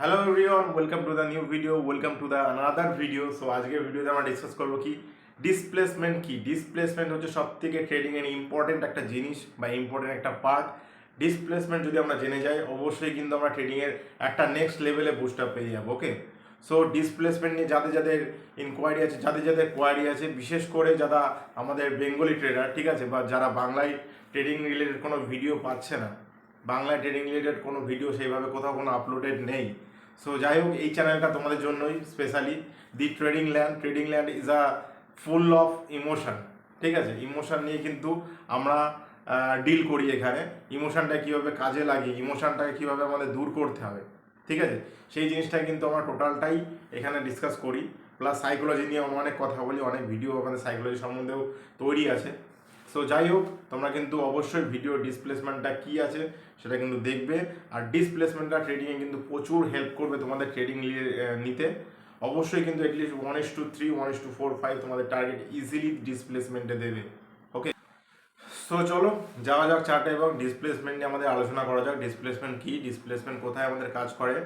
Hello everyone welcome to the new video welcome to the another video so আজকের ভিডিওতে আমরা discuss করব কি? ডিসপ্লেসমেন্ট কি? ডিসপ্লেসমেন্ট হচ্ছে সব থেকে ট্রেডিং এর ইম্পর্টেন্ট একটা জিনিস বা ইম্পর্টেন্ট একটা পার্ট ডিসপ্লেসমেন্ট যদি আমরা জেনে যাই, অবশ্যই কিন্তু আমরা ট্রেডিং এর একটা নেক্সট লেভেলে বুস্ট আপ পেয়ে যাব ওকে সো ডিসপ্লেসমেন্ট নিয়ে যাদের যাদের ইনকোয়ারি আছে, যাদের যাদের কোয়ারি আছে, বিশেষ করে যারা আমাদের বেঙ্গলি ট্রেডার ঠিক আছে? বা যারা বাংলায় ট্রেডিং রিলেটেড কোনো ভিডিও পাচ্ছে না বাংলায় ট্রেডিং রিলেটেড কোনো ভিডিও সেইভাবে কোথাও কোনো আপলোডেড নেই। সো যাই হোক, এই চ্যানেলটা তোমাদের জন্যই specially the trading land trading land is a full of emotion ঠিক আছে? ইমোশন নিয়ে কিন্তু আমরা ডিল করি এখানে। ইমোশনটা কীভাবে কাজে লাগে ইমোশনটাকে কীভাবে আমাদের দূর করতে হবে, ঠিক আছে? সেই জিনিসটা কিন্তু আমরা টোটালটাই এখানে ডিসকাস করি। প্লাস সাইকোলজি নিয়ে আমরা অনেক কথা বলি, অনেক ভিডিও আমাদের সাইকোলজি সম্বন্ধেও তৈরি আছে। সো যাই হোক তোমরা কিন্তু অবশ্যই ভিডিও ডিসপ্লেসমেন্টটা কি আছে সেটা কিন্তু দেখবে। আর ডিসপ্লেসমেন্টটা ট্রেডিংয়ে কিন্তু প্রচুর হেল্প করবে তোমাদের ট্রেডিং নিতে। অবশ্যই কিন্তু at least one is to three one is to four five তোমাদের টার্গেট ইজিলি ডিসপ্লেসমেন্টে দেবে। সো চলো, যাওয়া যাক চার্টে এবং ডিসপ্লেসমেন্ট নিয়ে আমাদের আলোচনা করা যাক। ডিসপ্লেসমেন্ট কি? ডিসপ্লেসমেন্ট কোথায় আমাদের কাজ করে?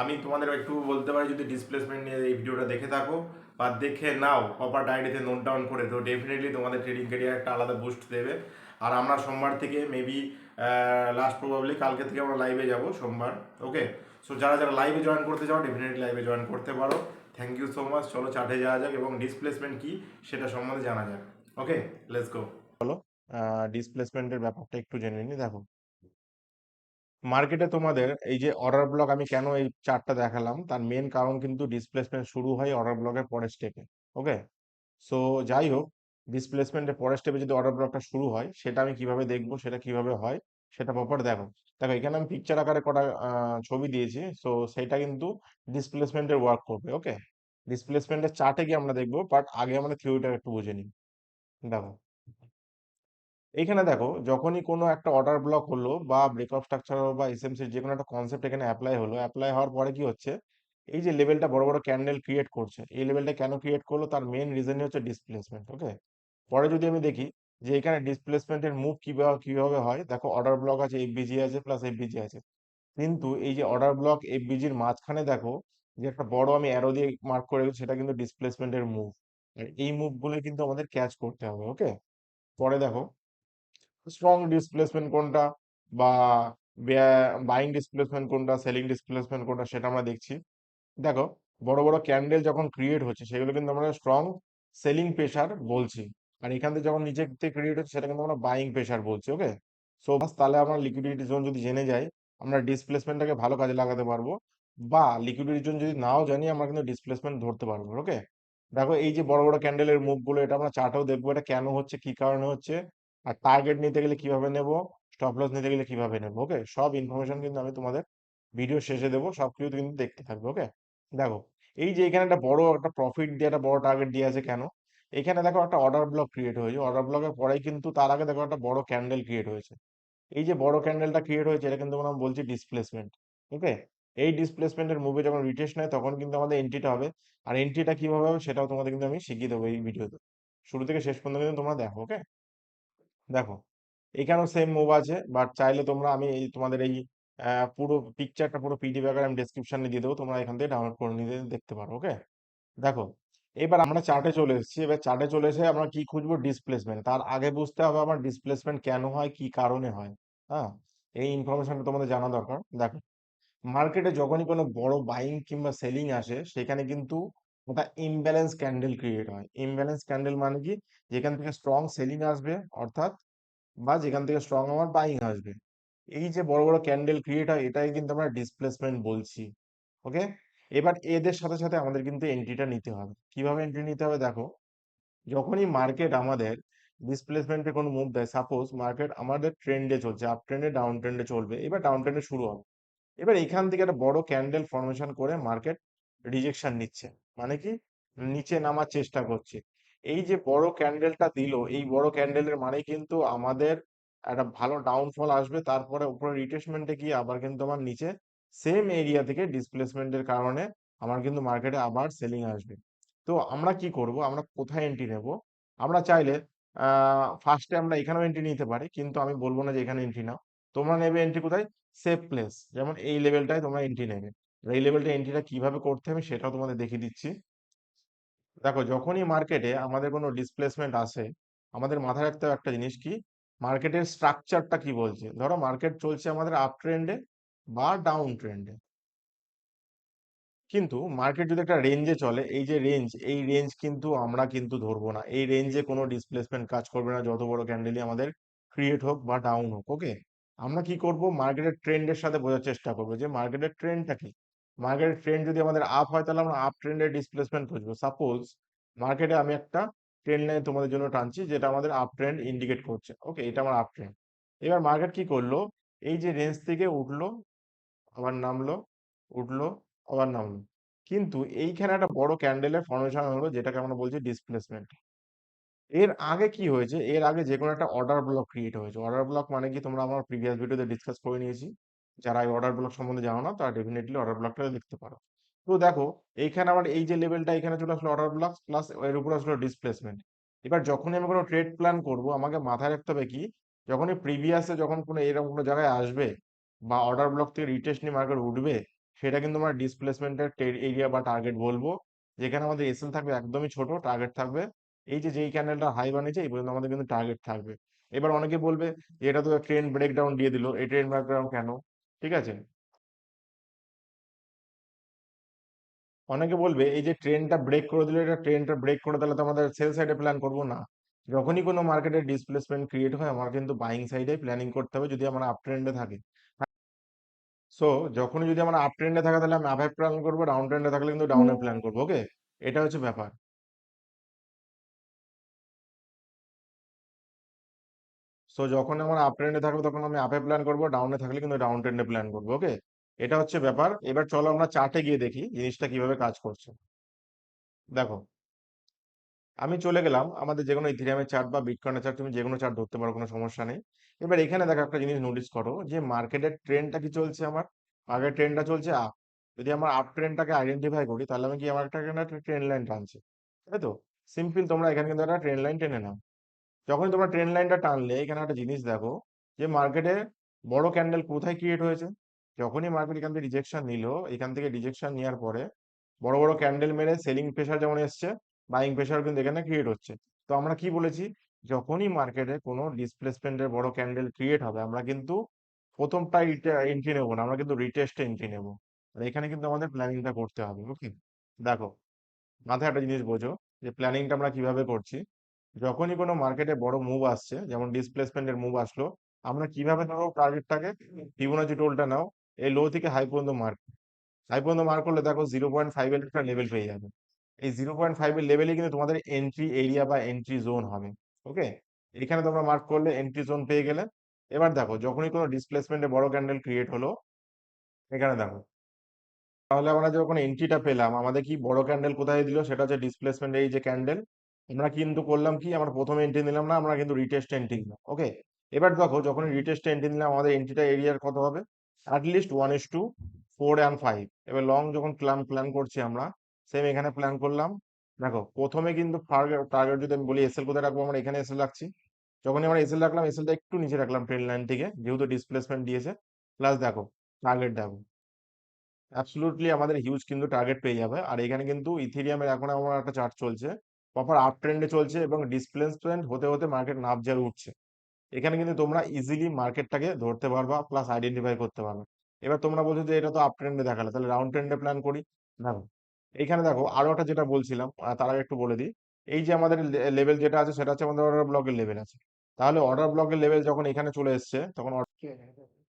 আমি তোমাদের একটু বলতে পারি, যদি ডিসপ্লেসমেন্ট নিয়ে এই ভিডিওটা দেখে থাকো বা দেখে নাও প্রপার ডায়েরিতে নোট ডাউন করে, তো ডেফিনেটলি তোমাদের ট্রেডিং ক্যারিয়ার একটা আলাদা বুস্ট দেবে। আর আমরা সোমবার থেকে মেবি লাস্ট প্রবাবলি কালকে থেকে আমরা লাইভে যাব সোমবার ওকে সো যারা যারা লাইভে জয়েন করতে চাও ডেফিনেটলি লাইভে জয়েন করতে পারো। থ্যাংক ইউ সো মাচ চলো চার্টে যাওয়া যাক এবং ডিসপ্লেসমেন্ট কি, সেটা সম্বন্ধে জানা যাক ওকে লেটস গো চলো। ডিসপ্লেসমেন্টের ব্যাপারটা একটু জেনে নিই। দেখো মার্কেটে তোমাদের এই যে অর্ডার ব্লক আমি কেন এই চার্টটা দেখালাম, তার মেন কারণ কিন্তু ডিসপ্লেসমেন্ট শুরু হয় অর্ডার ব্লকের পরের স্টেপে ওকে সো যাই হোক ডিসপ্লেসমেন্টের পরের স্টেপে যদি অর্ডার ব্লকটা শুরু হয়, সেটা আমি কীভাবে দেখব, সেটা কীভাবে হয়, সেটা প্রপার দেখো। দেখো, এখানে আমি পিকচার আকারে কটা ছবি দিয়েছি সো সেটা কিন্তু ডিসপ্লেসমেন্টের ওয়ার্ক করবে ওকে ডিসপ্লেসমেন্টের চার্টে গিয়ে আমরা দেখব বাট আগে আমরা থিওরিটা একটু বুঝে নিই। দেখো এইখানে দেখো, যখনই কোনো একটা অর্ডার ব্লক হলো বা ব্রেকআপ স্ট্রাকচার বা এসএমসি যে কোনো একটা কনসেপ্ট এখানে অ্যাপ্লাই হলো অ্যাপ্লাই হওয়ার পরে কি হচ্ছে? এই যে লেভেলটা বড় বড় ক্যান্ডেল ক্রিয়েট করছে, এই লেভেলটা কেন ক্রিয়েট করল? তার মেন রিজনই হচ্ছে ডিসপ্লেসমেন্ট ওকে পরে যদি আমি দেখি যে এখানে ডিসপ্লেসমেন্টের মুভ কীভাবে কীভাবে হয়? দেখো অর্ডার ব্লক আছে এফবিজি আছে প্লাস এফবিজি আছে। কিন্তু এই যে অর্ডার ব্লক এফবিজির মাঝখানে দেখো যে একটা বড় আমি অ্যারো দিয়ে মার্ক করে সেটা কিন্তু ডিসপ্লেসমেন্টের মুভ এই মুভগুলো কিন্তু আমাদের ক্যাচ করতে হবে ওকে পরে দেখো স্ট্রং ডিসপ্লেসমেন্ট কোনটা বা বাইং ডিসপ্লেসমেন্ট কোনটা সেলিং ডিসপ্লেসমেন্ট কোনটা সেটা আমরা দেখছি। দেখো, বড় বড় ক্যান্ডেল যখন ক্রিয়েট হচ্ছে, সেগুলো কিন্তু আমরা স্ট্রং সেলিং প্রেশার বলছি। আর এখান থেকে যখন নিচে থেকে ক্রিয়েট হচ্ছে, সেটা কিন্তু আমরা বাইং প্রেশার বলছি ওকে সো তাহলে আমরা লিকুইডিটি জোন যদি জেনে যাই, আমরা ডিসপ্লেসমেন্টটাকে ভালো কাজে লাগাতে পারব বা লিকুইডিটি জোন যদি নাও জানি, আমরা কিন্তু ডিসপ্লেসমেন্ট ধরতে পারব ওকে দেখো, এই যে বড় বড় ক্যান্ডেলের মুভগুলো এটা আমরা চার্টেও দেখব, এটা কেন হচ্ছে, কি কারণে হচ্ছে? আর টার্গেট নিতে গেলে কীভাবে নেব? স্টপ লস নিতে গেলে কীভাবে নেব? ওকে সব ইনফরমেশন কিন্তু আমি তোমাদের ভিডিও শেষে দেবো। সব কিছু কিন্তু দেখতে থাকবে ওকে দেখো, এই যে এখানে একটা বড় একটা প্রফিট দিয়ে একটা বড় টার্গেট দিয়ে আছে কেন? এখানে দেখো একটা অর্ডার ব্লক ক্রিয়েট হয়েছে। অর্ডার ব্লকের পরেই কিন্তু তার আগে দেখো একটা বড় ক্যান্ডেল ক্রিয়েট হয়েছে। এই যে বড় ক্যান্ডেলটা ক্রিয়েট হয়েছে, এটা কিন্তু আমরা বলছি ডিসপ্লেসমেন্ট ওকে এই ডিসপ্লেসমেন্টের মুভে যখন রিটেস্ট নেয়, তখন কিন্তু আমাদের এন্ট্রিটা হবে। আর এন্ট্রিটা কীভাবে হবে, সেটাও তোমাদের কিন্তু আমি শিখিয়ে দেবো এই ভিডিওতে শুরু থেকে শেষ পর্যন্ত কিন্তু তোমরা দেখো ওকে দেখো, এখানেও সেম মুভ আছে বাট চাইলে তোমরা আমি এই তোমাদের এই পুরো পিকচারটা পুরো পিডিএফ আকারে আমি ডেসক্রিপশনে দিয়ে দেবো, তোমরা এখান থেকে ডাউনলোড করে নিতে দেখতে পারো ওকে দেখো, এবার আমরা চার্টে চলে এসেছি, এবার চার্টে চলে এসে আমরা কি খুঁজবো? ডিসপ্লেসমেন্ট তার আগে বুঝতে হবে আমার ডিসপ্লেসমেন্ট কেন হয়, কি কারণে হয় হ্যাঁ? এই ইনফরমেশনটা তোমাদের জানা দরকার। দেখো মার্কেটে যখনই কোনো বড় বাইং কিংবা সেলিং আসে, সেখানে কিন্তু ওটা ইমব্যালেন্স ক্যান্ডেল ক্রিয়েট হয়। ইমব্যালেন্স ক্যান্ডেল মানে কি? যেখান থেকে স্ট্রং সেলিং আসবে, অর্থাৎ বা যেখান থেকে স্ট্রং আমার বাইং আসবে। এই যে বড় বড় ক্যান্ডেল ক্রিয়েট হয়, এটাই কিন্তু আমরা ডিসপ্লেসমেন্ট বলছি। ওকে এবার এদের সাথে সাথে আমাদের কিন্তু এন্ট্রিটা নিতে হবে। কীভাবে এন্ট্রি নিতে হবে দেখো? যখনই মার্কেট আমাদের ডিসপ্লেসমেন্টে কোনো মুভ দেয় সাপোজ মার্কেট আমাদের ট্রেন্ডে চলছে আপ ট্রেন্ডে ডাউন ট্রেন্ডে চলবে, এবার ডাউন ট্রেন্ডে শুরু হবে। এবার এখান থেকে একটা বড় ক্যান্ডেল ফর্মেশন করে মার্কেট রিজেকশন নিচ্ছে। মানে কি? নিচে নামার চেষ্টা করছে। এই যে বড় ক্যান্ডেলটা দিল এই বড় ক্যান্ডেলের মানে কিন্তু আমাদের একটা ভালো ডাউনফল আসবে। তারপরে উপরে রিট্রেসমেন্টে গিয়ে আবার কিন্তু আমার নিচে সেম এরিয়া থেকে ডিসপ্লেসমেন্টের কারণে আমার কিন্তু মার্কেটে আবার সেলিং আসবে। তো আমরা কি করব? আমরা কোথায় এন্ট্রি নেব? আমরা চাইলে আহ ফার্স্টে আমরা এখানেও এন্ট্রি নিতে পারি কিন্তু আমি বলব না যে এখানে এন্ট্রি নাও। তোমরা নেবে এন্ট্রি কোথায়? সেফ প্লেস যেমন এই লেভেলটায় তোমরা এন্ট্রি নেবে। এই লেভেলটা এন্ট্রিটা কীভাবে করতে হবে সেটাও তোমাদের দেখিয়ে দিচ্ছি। দেখো, যখনই মার্কেটে আমাদের কোনো ডিসপ্লেসমেন্ট আসে, আমাদের মাথায় রাখতে হবে একটা জিনিস কি? মার্কেটের স্ট্রাকচারটা কি বলছে? ধরো মার্কেট চলছে আমাদের আপ ট্রেন্ডে বা ডাউন ট্রেন্ডে কিন্তু মার্কেট যদি একটা রেঞ্জে চলে, এই যে রেঞ্জ এই রেঞ্জ কিন্তু আমরা কিন্তু ধরবো না। এই রেঞ্জে কোনো ডিসপ্লেসমেন্ট কাজ করবে না, যত বড় ক্যান্ডেলই আমাদের ক্রিয়েট হোক বা ডাউন হোক ওকে আমরা কি করব? মার্কেটের ট্রেন্ডের সাথে বোঝার চেষ্টা করব যে মার্কেটের ট্রেন্ডটা কি? মার্কেটের ট্রেন্ড যদি আমাদের আপ হয়, তাহলে আমরা আপ ট্রেন্ডের ডিসপ্লেসমেন্ট খুঁজবো। সাপোজ মার্কেটে আমি একটা ট্রেন্ড লাইন তোমাদের জন্য টানছি, যেটা আমাদের আপ ট্রেন্ড ইন্ডিকেট করছে। ওকে এটা আমার আপ ট্রেন্ড এবার মার্কেট কি করল? এই যে রেঞ্জ থেকে উঠল, আবার নামলো, উঠল, আবার নামলো। কিন্তু এইখানে একটা বড় ক্যান্ডেলের ফর্মেশন হলো, যেটাকে আমরা বলছি ডিসপ্লেসমেন্ট এর আগে কি হয়েছে? এর আগে যে কোনো একটা অর্ডার ব্লক ক্রিয়েট হয়েছে। অর্ডার ব্লক মানে কি? তোমরা আমার প্রিভিয়াস ভিডিওতে ডিসকাস করে নিয়েছি। যারা এই অর্ডার ব্লক সম্বন্ধে জানো না, তারা ডেফিনেটলি অর্ডার ব্লকটা লিখতে পারো। তো দেখো, এইখানে আবার এই যে লেভেলটা এখানে চলে আসলো অর্ডার ব্লক প্লাস এর উপর আসলো ডিসপ্লেসমেন্ট এবার যখনই আমি কোনো ট্রেড প্ল্যান করব, আমাকে মাথায় রাখতে হবে কি, যখনই প্রিভিয়াসে যখন কোনো এরকম কোনো জায়গায় আসবে, বা অর্ডার ব্লক থেকে রিটেস্ট নিয়ে মার্কেট উঠবে, সেটা কিন্তু আমরা ডিসপ্লেসমেন্টের এরিয়া বা টার্গেট বলব। যেখানে আমাদের এসএল থাকবে একদমই ছোট টার্গেট থাকবে। এই যে যেই ক্যান্ডেলটা হাই বানিয়েছে, এই পর্যন্ত আমাদের কিন্তু টার্গেট থাকবে। এবার অনেকে বলবে যে, এটা তো ট্রেন ব্রেকডাউন দিয়ে দিল। এই ট্রেন ব্রেকডাউন কেন? ঠিক আছে? অনেকে বলবে এই যে ট্রেনটা ব্রেক করে দিলে এটা ট্রেনটা ব্রেক করে দিলে তো আমাদের সেল সাইডে প্ল্যান করব না। যখনই কোনো মার্কেটে ডিসপ্লেসমেন্ট ক্রিয়েট হয় আমার কিন্তু বাইং সাইডে প্ল্যানিং করতে হবে যদি আমার আপ ট্রেন্ডে থাকে। সো যখনই যদি আমার আপ ট্রেন্ডে থাকে তাহলে আমি আপে প্ল্যান করব ডাউন ট্রেন্ডে থাকলে কিন্তু ডাউনে প্ল্যান করব ওকে এটা হচ্ছে ব্যাপার। সো যখন আমার আপ ট্রেন্ডে থাকবে, তখন আমি আপে প্ল্যান করব ডাউনে থাকলে কিন্তু ডাউন ট্রেন্ডে প্ল্যান করব ওকে এটা হচ্ছে ব্যাপার। এবার চলো আমরা চার্টে গিয়ে দেখি জিনিসটা কীভাবে কাজ করছে। দেখো, আমি চলে গেলাম আমাদের যে কোনো ইথিরিয়ামের চার্ট বা বিটকয়েনের চার্ট তুমি যে কোনো চার্ট ধরতে পারো, কোনো সমস্যা নেই। এবার এখানে দেখো একটা জিনিস নোটিস করো, যে মার্কেটের ট্রেন্ডটা কি চলছে আমার? আগের ট্রেন্ডটা চলছে আপ যদি আমার আপ ট্রেন্ডটাকে আইডেন্টিফাই করি, তাহলে আমি কি আমার একটা ট্রেন্ড লাইন টানছে তাই তো সিম্পল তোমরা এখানে কিন্তু একটা ট্রেন্ড লাইন টেনে নাও। যখন তোমরা ট্রেন্ড লাইনটা টানলে, এখানে একটা জিনিস দেখো যে মার্কেটে বড় ক্যান্ডেল কোথায় ক্রিয়েট হয়েছে? যখনই মার্কেট এখান থেকে রিজেকশন নিল, এখান থেকে রিজেকশন নেওয়ার পরে বড় বড় ক্যান্ডেল মেরে সেলিং প্রেশার যেমন এসছে বাইং প্রেশার কিন্তু এখানে ক্রিয়েট হচ্ছে। তো আমরা কি বলেছি? যখনই মার্কেটে কোনো ডিসপ্লেসমেন্টের বড় ক্যান্ডেল ক্রিয়েট হবে, আমরা কিন্তু প্রথমটা এন্ট্রি নেব না, আমরা কিন্তু রিটেস্টে এন্ট্রি নেব। আর এখানে কিন্তু আমাদের প্ল্যানিংটা করতে হবে ওকে দেখো, মাথায় একটা জিনিস বোঝো যে প্ল্যানিংটা আমরা কীভাবে করছি? যখনই কোনো মার্কেটে বড় মুভ আসছে, যেমন ডিসপ্লেসমেন্টের মুভ আসলো, আমরা কীভাবে ধরো টার্গেটটাকে ফিবোনাচি টোলটা নাও, এই লো থেকে হাই পর্যন্ত মার্ক হাই পর্যন্ত মার্ক করলে দেখো জিরো পয়েন্ট ফাইভ এর একটা লেভেল পেয়ে যাবে। এই জিরো পয়েন্ট ফাইভ এর লেভেলে কিন্তু তোমাদের এন্ট্রি এরিয়া বা এন্ট্রি জোন হবে ওকে এখানে তোমরা মার্ক করলে এন্ট্রি জোন পেয়ে গেলে, এবার দেখো যখনই কোনো ডিসপ্লেসমেন্টে বড় ক্যান্ডেল ক্রিয়েট হলো, এখানে দেখো, তাহলে আমরা যখন এন্ট্রিটা পেলাম, আমাদের কি বড় ক্যান্ডেল কোথায় দিল? সেটা হচ্ছে ডিসপ্লেসমেন্ট এই যে ক্যান্ডেল আমরা কিন্তু করলাম কি? আমরা প্রথমে এন্ট্রি নিলাম না, আমরা কিন্তু রিটেস্ট এন্ট্রি নিলাম ওকে এবার দেখো, যখন রিটেস্ট এন্ট্রি নিলাম, আমাদের এন্ট্রিটা এরিয়ার কত হবে? At least one is to four and five এবার লং যখন প্ল্যান প্ল্যান করছি আমরা সেম এখানে প্ল্যান করলাম। দেখো, প্রথমে কিন্তু টার্গেট যদি আমি বলি এসএল কোথায় রাখব? আমরা এখানে এসএল রাখছি। যখনই আমরা এসএল রাখলাম এসএলটা একটু নিচে রাখলাম ট্রেন লাইন থেকে, যেহেতু ডিসপ্লেসমেন্ট দিয়েছে। প্লাস দেখো টার্গেট দেখো। অ্যাবসলুটলি আমাদের হিউজ কিন্তু টার্গেট পেয়ে যাবে। আর এখানে কিন্তু ইথেরিয়ামের এখন আমার একটা চার্ট চলছে। প্রপার আপ ট্রেন্ডে চলছে এবং ডিসপ্লেসমেন্ট হতে হতে মার্কেট যাবে উঠছে। এখানে কিন্তু তোমরা ইজিলি মার্কেটটাকে ধরতে পারবা প্লাস আইডেন্টিফাই করতে পারবে। এবার তোমরা বলছো যে এটা তো আপ ট্রেন্ডে দেখালে তাহলে রাউন্ড ট্রেন্ডে প্ল্যান করি। দেখো এখানে দেখো আরও একটা যেটা বলছিলাম তার আগে একটু বলে দিই। এই যে আমাদের লেভেল যেটা আছে সেটা হচ্ছে আমাদের অর্ডার ব্লকের লেভেল আছে। তাহলে অর্ডার ব্লকের লেভেল যখন এখানে চলে এসছে তখন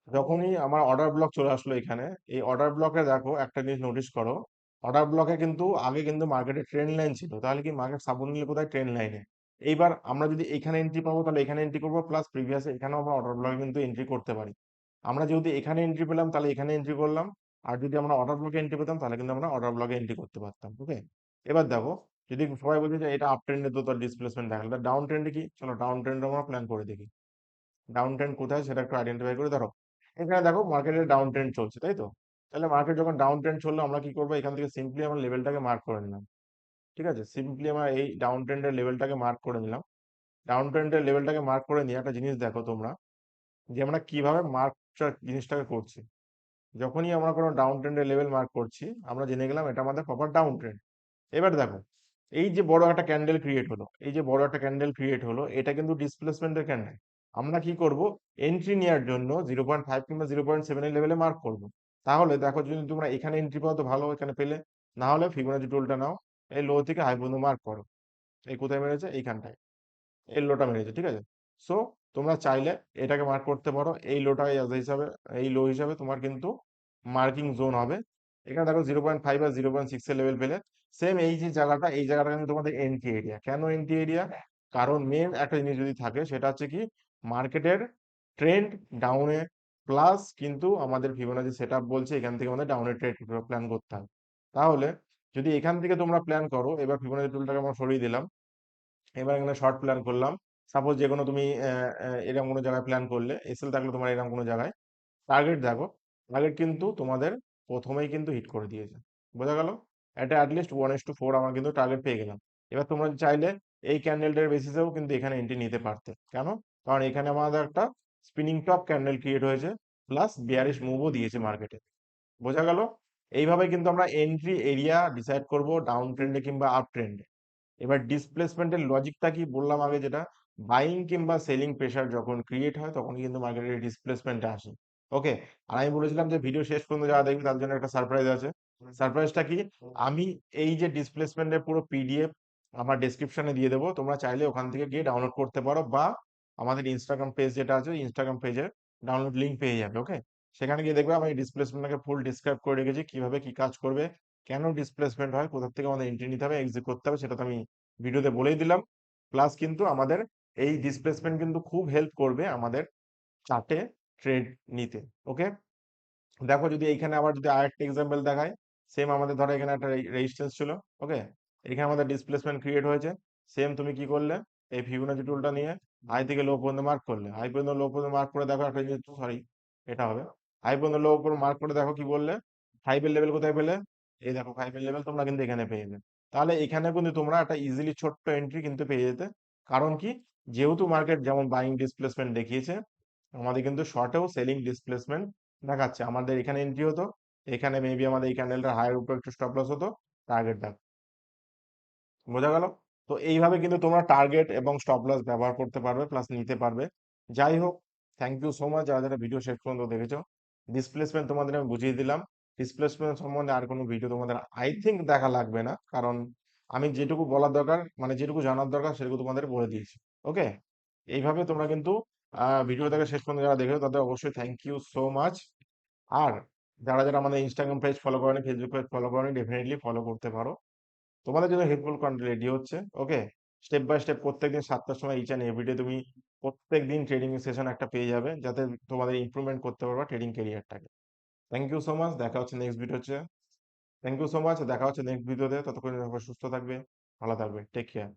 যখনই আমার অর্ডার ব্লক চলে আসলো এখানে এই অর্ডার ব্লকে দেখো একটা জিনিস নোটিস করো অর্ডার ব্লকে কিন্তু আগে কিন্তু মার্কেটে ট্রেন লাইন ছিল। তাহলে কি মার্কেট সাপোর্ট নিলে কোথায় ট্রেন লাইনে এইবার আমরা যদি এখানে এন্ট্রি পাবো, তাহলে এখানে এন্ট্রি করব প্লাস প্রিভিয়াস এখানেও আমরা অর্ডার ব্লকে কিন্তু এন্ট্রি করতে পারি। আমরা যেহেতু এখানে এন্ট্রি পেলাম, তাহলে এখানে এন্ট্রি করলাম। আর যদি আমরা অর্ডার ব্লকে এন্ট্রি পেতাম, তাহলে কিন্তু আমরা অর্ডার ব্লকে এন্ট্রি করতে পারতাম ওকে এবার দেখো, যদি সবাই বলছে যে এটা আপ ট্রেন্ডে তো তার ডিসপ্লেসমেন্ট দেখাল ডাউন ট্রেন্ডে কি? চলো ডাউন ট্রেন্ডে আমরা প্ল্যান করে দেখি। ডাউন ট্রেন্ড কোথায় সেটা একটু আইডেন্টিফাই করে ধরো এখানে দেখো মার্কেটের ডাউন ট্রেন্ড চলছে, তাই তো? তাহলে মার্কেট যখন ডাউন ট্রেন্ড চলল, আমরা কি করব? এখান থেকে সিম্পলি আমরা লেভেলটাকে মার্ক করে নিলাম। ঠিক আছে? সিম্পলি আমরা এই ডাউন ট্রেন্ডের লেভেলটাকে মার্ক করে নিলাম। ডাউন ট্রেন্ডের লেভেলটাকে মার্ক করে নিয়ে একটা জিনিস দেখো তোমরা, যে আমরা কীভাবে মার্ক জিনিসটাকে করছি। যখনই আমরা কোনো ডাউন ট্রেন্ডের লেভেল মার্ক করছি, আমরা জেনে গেলাম এটা আমাদের প্রপার ডাউন ট্রেন্ড এবার দেখো, এই যে বড় একটা ক্যান্ডেল ক্রিয়েট হলো, এই যে বড় একটা ক্যান্ডেল ক্রিয়েট হলো, এটা কিন্তু ডিসপ্লেসমেন্টের ক্যান্ডেল আমরা কি করব? এন্ট্রি নেওয়ার জন্য জিরো পয়েন্ট ফাইভ কিংবা জিরো পয়েন্ট সেভেনের লেভেলে মার্ক করব। তাহলে দেখো যদি তোমরা এখানে এন্ট্রি পাও তো ভালো, এখানে পেলে। না হলে ফিবোনাচি টুলটা নাও, এই লো থেকে হাই পর্যন্ত মার্ক করো। এই কোথায় মেরেছে? এইখানটায়। এই লোটা মেরেছে, ঠিক আছে? সো তোমরা চাইলে এটাকে মার্ক করতে পারো। এই লোটা হিসাবে, এই লো হিসাবে তোমার কিন্তু মার্কিং জোন হবে। এখানে দেখো জিরো পয়েন্ট ফাইভ আর জিরো পয়েন্ট সিক্স এর লেভেল পেলে। সেম এই যে জায়গাটা, এই জায়গাটা কিন্তু তোমাদের এন্ট্রি এরিয়া কেন এন্ট্রি এরিয়া কারণ মেন একটা জিনিস যদি থাকে, সেটা হচ্ছে কি মার্কেটের ট্রেন্ড ডাউনে প্লাস কিন্তু আমাদের ফিবোনাচি সেট আপ বলছে, এখান থেকে আমাদের ডাউনের ট্রেড প্ল্যান করতে হবে। তাহলে যদি এখান থেকে তোমরা প্ল্যান করো, এবার ফিবোনাচি টুলটাকে আমরা সরিয়ে দিলাম। এবার এখানে শর্ট প্ল্যান করলাম। সাপোজ যে কোনো তুমি এরকম কোনো জায়গায় প্ল্যান করলে এসএল থাকলে তোমার এরকম কোনো জায়গায়। টার্গেট দেখো টার্গেট কিন্তু তোমাদের প্রথমেই কিন্তু হিট করে দিয়েছে। বোঝা গেল? এটা at least one is to four আমরা কিন্তু টার্গেট পেয়ে গেলাম। এবার তোমরা চাইলে এই ক্যান্ডেলটার বেসিসেও কিন্তু এখানে এন্ট্রি নিতে পারতে। কেন? কারণ এখানে আমাদের একটা স্পিনিং টপ ক্যান্ডেল ক্রিয়েট হয়েছে প্লাস বিয়ারিশ মুভও দিয়েছে মার্কেটে বোঝা গেল? এইভাবে কিন্তু আমরা এন্ট্রি এরিয়া ডিসাইড করব ডাউন ট্রেন্ডে কিংবা আপ ট্রেন্ডে এবার ডিসপ্লেসমেন্টের লজিকটা কি বললাম আগে যেটা? বাইং কিংবা সেলিং প্রেশার যখন ক্রিয়েট হয়, তখন কিন্তু মার্কেটের ডিসপ্লেসমেন্টে আসে। ওকে আর আমি বলেছিলাম যে ভিডিও শেষ পর্যন্ত যারা দেখবে তার জন্য একটা সারপ্রাইজ আছে। সারপ্রাইজটা কি? আমি এই যে ডিসপ্লেসমেন্টের পুরো পিডিএফ আমার ডেসক্রিপশনে দিয়ে দেবো। তোমরা চাইলে ওখান থেকে গিয়ে ডাউনলোড করতে পারো বা আমাদের ইনস্টাগ্রাম পেজ যেটা আছে ইনস্টাগ্রাম পেজের ডাউনলোড লিঙ্ক পেয়ে যাবে ওকে সেখানে গিয়ে দেখবে আমি ডিসপ্লেসমেন্টটাকে ফুল ডিসক্রাইব করে রেখেছি, কীভাবে কি কাজ করবে, কেন ডিসপ্লেসমেন্ট হয়, কোথা থেকে আমাদের এন্ট্রি নিতে হবে এক্সিট করতে হবে, সেটা তো আমি ভিডিওতে বলেই দিলাম। প্লাস কিন্তু আমাদের এই ডিসপ্লেসমেন্ট কিন্তু খুব হেল্প করবে আমাদের চার্টে ট্রেড নিতে ওকে দেখো যদি এইখানে আবার যদি আরেকটা এক্সাম্পল দেখায় সেম আমাদের ধরো এখানে একটা রেজিস্ট্যান্স ছিল ওকে এখানে আমাদের ডিসপ্লেসমেন্ট ক্রিয়েট হয়েছে সেম তুমি কি করলে, এই ফিবোনাচি টুলটা নিয়ে হাই থেকে লো পর্যন্ত মার্ক করলে। হাই পর্যন্ত লো পর্যন্ত মার্ক করে দেখো একটা জিনিস সরি এটা হবে। হাই পর্যন্ত লো করে মার্ক করে দেখো কি বললে? ফাইভের লেভেল কোথায় পেলে? এই দেখো ফাইভের লেভেল তোমরা কিন্তু এখানে পেয়ে যাবে। তাহলে এখানে কিন্তু তোমরা একটা ইজিলি ছোট্ট এন্ট্রি কিন্তু পেয়ে যেতে। কারণ কি? যেহেতু মার্কেট যেমন বাইং ডিসপ্লেসমেন্ট দেখিয়েছে, আমাদের কিন্তু শর্টেও সেলিং ডিসপ্লেসমেন্ট দেখাচ্ছে। আমাদের এখানে এন্ট্রি হতো, এখানে মেবি আমাদের এই ক্যান্ডেলটা হাইয়ের উপর একটু স্টপ লস হতো টার্গেট দেখ বোঝা গেল? তো এইভাবে কিন্তু তোমরা টার্গেট এবং স্টপ লস ব্যবহার করতে পারবে প্লাস নিতে পারবে। যাই হোক থ্যাংক ইউ সো মাচ যারা যারা ভিডিও শেষ পর্যন্ত দেখেছ। ডিসপ্লেসমেন্ট তোমাদের আমি বুঝিয়ে দিলাম। ডিসপ্লেসমেন্ট সম্বন্ধে আর কোনো ভিডিও তোমাদের আই থিঙ্ক দেখা লাগবে না, কারণ আমি যেটুকু বলার দরকার মানে যেটুকু জানার দরকার সেটুকু তোমাদের বলে দিয়েছি। ওকে এইভাবে তোমরা কিন্তু ভিডিও ভিডিওটাকে শেষ পর্যন্ত যারা দেখেছ তাদের অবশ্যই থ্যাংক ইউ সো মাচ আর যারা যারা আমাদের ইনস্টাগ্রাম পেজ ফলো করেনি ফেসবুক পেজ ফলো করেনি ডেফিনেটলি ফলো করতে পারো। তোমাদের জন্য হেল্পফুল কন্টেন্ট রেডি হচ্ছে ওকে স্টেপ বাই স্টেপ প্রত্যেকদিন সাতটার সময় ইচ অ্যান্ড এভরিডে তুমি প্রত্যেক দিন ট্রেডিং সেশন একটা পেয়ে যাবে, যাতে তোমাদের ইমপ্রুভমেন্ট করতে পারবা ট্রেডিং ক্যারিয়ারটাকে থ্যাংক ইউ সো মাচ দেখা হচ্ছে নেক্সট ভিডিও হচ্ছে থ্যাংক ইউ সো মাচ দেখা হচ্ছে নেক্সট ভিডিওতে ততক্ষণ সুস্থ থাকবে, ভালো থাকবে। Take care